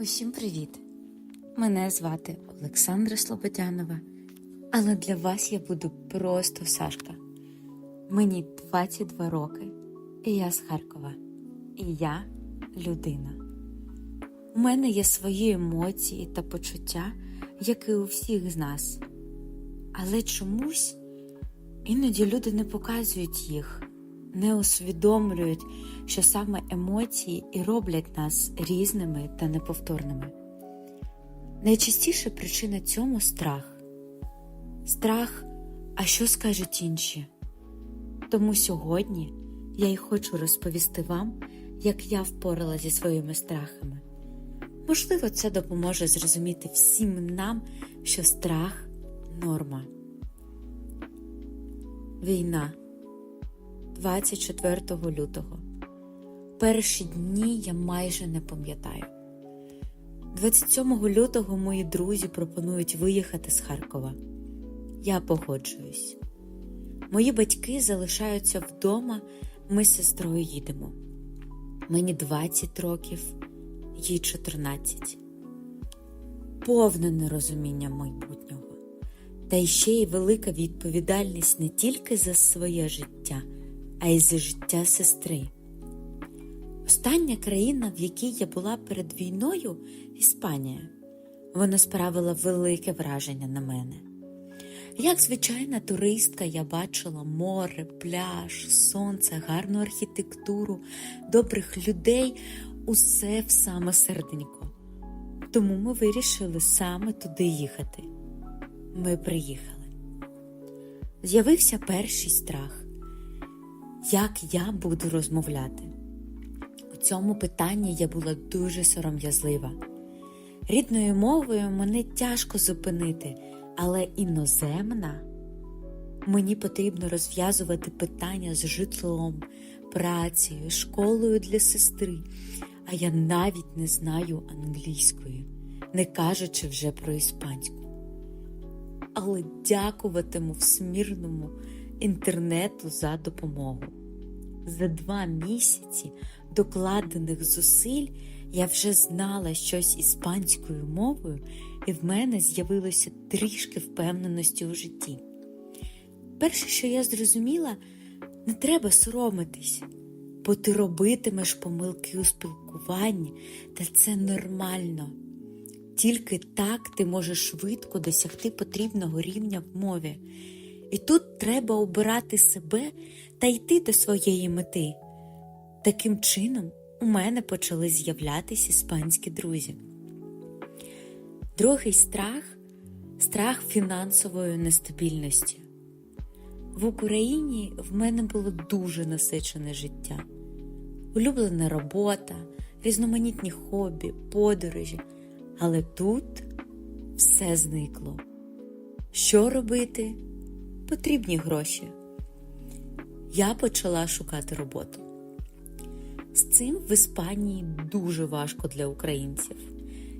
Усім привіт! Мене звати Олександра Слободянова, але для вас я буду просто Сашка. Мені 22 роки, і я з Харкова. І я людина. У мене є свої емоції та почуття, як і у всіх з нас. Але чомусь іноді люди не показують їх, не усвідомлюють, що саме емоції і роблять нас різними та неповторними. Найчастіша причина цьому страх. Страх, а що скажуть інші? Тому сьогодні я й хочу розповісти вам, як я впорала зі своїми страхами. Можливо, це допоможе зрозуміти всім нам, що страх норма. Війна 24 лютого. Перші дні я майже не пам'ятаю. 27 лютого мої друзі пропонують виїхати з Харкова. Я погоджуюсь. Мої батьки залишаються вдома, ми з сестрою їдемо. Мені 20 років, їй 14. Повне нерозуміння майбутнього. Та ще й велика відповідальність не тільки за своє життя, а й за життя сестри. Остання країна, в якій я була перед війною Іспанія. Вона справила велике враження на мене. Як звичайна туристка, я бачила море, пляж, сонце, гарну архітектуру, добрих людей, усе в саме серденько. Тому ми вирішили саме туди їхати. Ми приїхали. З'явився перший страх, як я буду розмовляти. У цьому питанні я була дуже сором'язлива. Рідною мовою мене тяжко зупинити, але іноземна мені потрібно розв'язувати питання з житлом, працею, школою для сестри, а я навіть не знаю англійської, не кажучи вже про іспанську. Але дякуватиму всмірному інтернету за допомогу. За два місяці докладених зусиль я вже знала щось іспанською мовою, і в мене з'явилося трішки впевненості у житті. Перше, що я зрозуміла, не треба соромитись, бо ти робитимеш помилки у спілкуванні, та це нормально. Тільки так ти можеш швидко досягти потрібного рівня в мові. І тут треба обирати себе та йти до своєї мети. Таким чином, у мене почали з'являтися іспанські друзі. Другий страх страх фінансової нестабільності. В Україні в мене було дуже насичене життя, улюблена робота, різноманітні хобі, подорожі. Але тут все зникло. Що робити? Потрібні гроші. Я почала шукати роботу. З цим в Іспанії дуже важко для українців.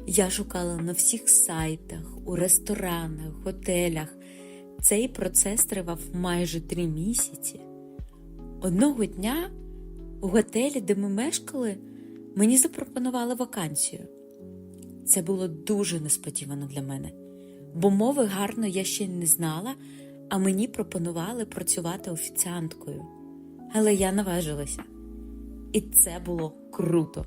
Я шукала на всіх сайтах, у ресторанах, готелях. Цей процес тривав майже три місяці. Одного дня у готелі, де ми мешкали, мені запропонували вакансію. Це було дуже несподівано для мене, бо мови гарно я ще не знала, а мені пропонували працювати офіціанткою. Але я наважилася. І це було круто.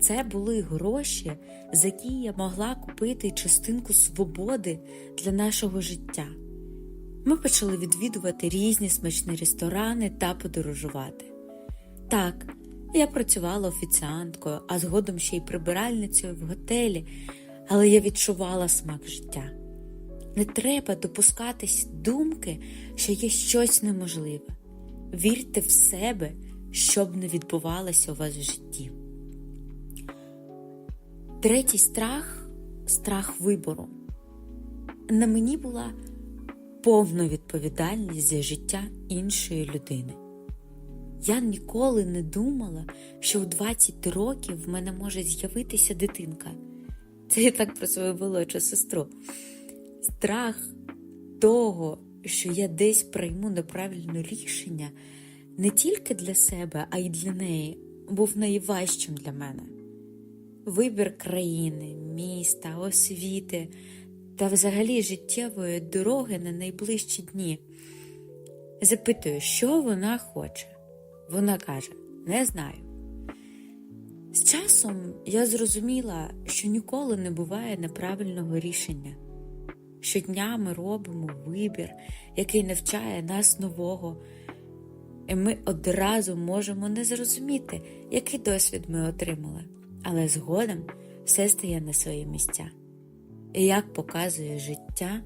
Це були гроші, за які я могла купити частинку свободи для нашого життя. Ми почали відвідувати різні смачні ресторани та подорожувати. Так, я працювала офіціанткою, а згодом ще й прибиральницею в готелі, але я відчувала смак життя. Не треба допускатись думки, що є щось неможливе. Вірте в себе, щоб не відбувалося у вас в житті. Третій страх страх вибору. На мені була повна відповідальність за життя іншої людини. Я ніколи не думала, що у 20 років в мене може з'явитися дитинка. Це я так про свою молодшу сестру. Страх того, що я десь прийму неправильне рішення не тільки для себе, а й для неї, був найважчим для мене. вибір країни, міста, освіти та взагалі життєвої дороги на найближчі дні. Запитую, що вона хоче. Вона каже: Не знаю. З часом я зрозуміла, що ніколи не буває неправильного рішення. Щодня ми робимо вибір, який навчає нас нового, і ми одразу можемо не зрозуміти, який досвід ми отримали, але згодом все стає на свої місця. І як показує життя,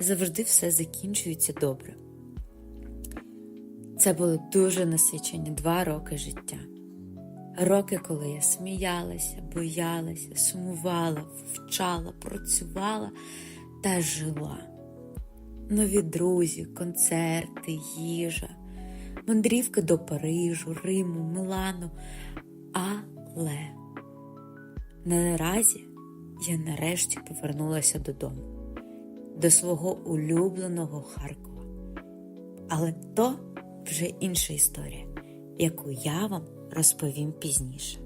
завжди все закінчується добре. Це були дуже насичені два роки життя. Роки, коли я сміялася, боялася, сумувала, вчала, працювала та жила. Нові друзі, концерти, їжа, мандрівки до Парижу, Риму, Милану. Але наразі я нарешті повернулася додому, до свого улюбленого Харкова. Але то вже інша історія, яку я вам розповім пізніше.